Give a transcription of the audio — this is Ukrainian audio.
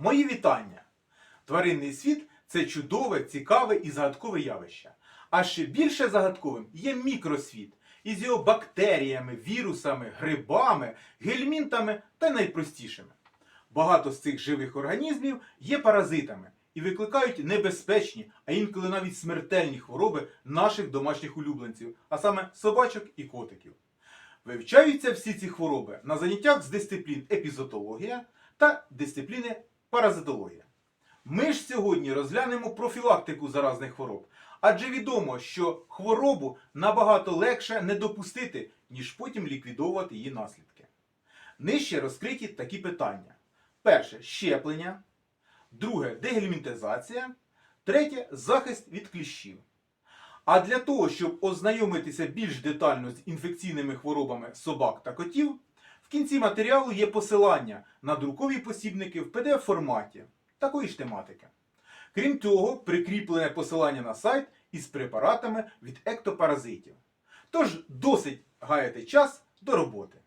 Мої вітання! Тваринний світ це чудове, цікаве і загадкове явище. А ще більше загадковим є мікросвіт із його бактеріями, вірусами, грибами, гельмінтами та найпростішими. Багато з цих живих організмів є паразитами і викликають небезпечні, а інколи навіть смертельні хвороби наших домашніх улюбленців, а саме собачок і котиків. Вивчаються всі ці хвороби на заняттях з дисциплін епізотологія та дисципліни паразитологія. Ми ж сьогодні розглянемо профілактику заразних хвороб, адже відомо, що хворобу набагато легше не допустити, ніж потім ліквідовувати її наслідки. Нижче розкриті такі питання: перше щеплення, друге дегельмінтизація, третє захист від кліщів. А для того, щоб ознайомитися більш детально з інфекційними хворобами собак та котів, в кінці матеріалу є посилання на друкові посібники в pdf форматі такої ж тематики. Крім того, прикріплене посилання на сайт із препаратами від ектопаразитів. Тож досить гаяти час до роботи.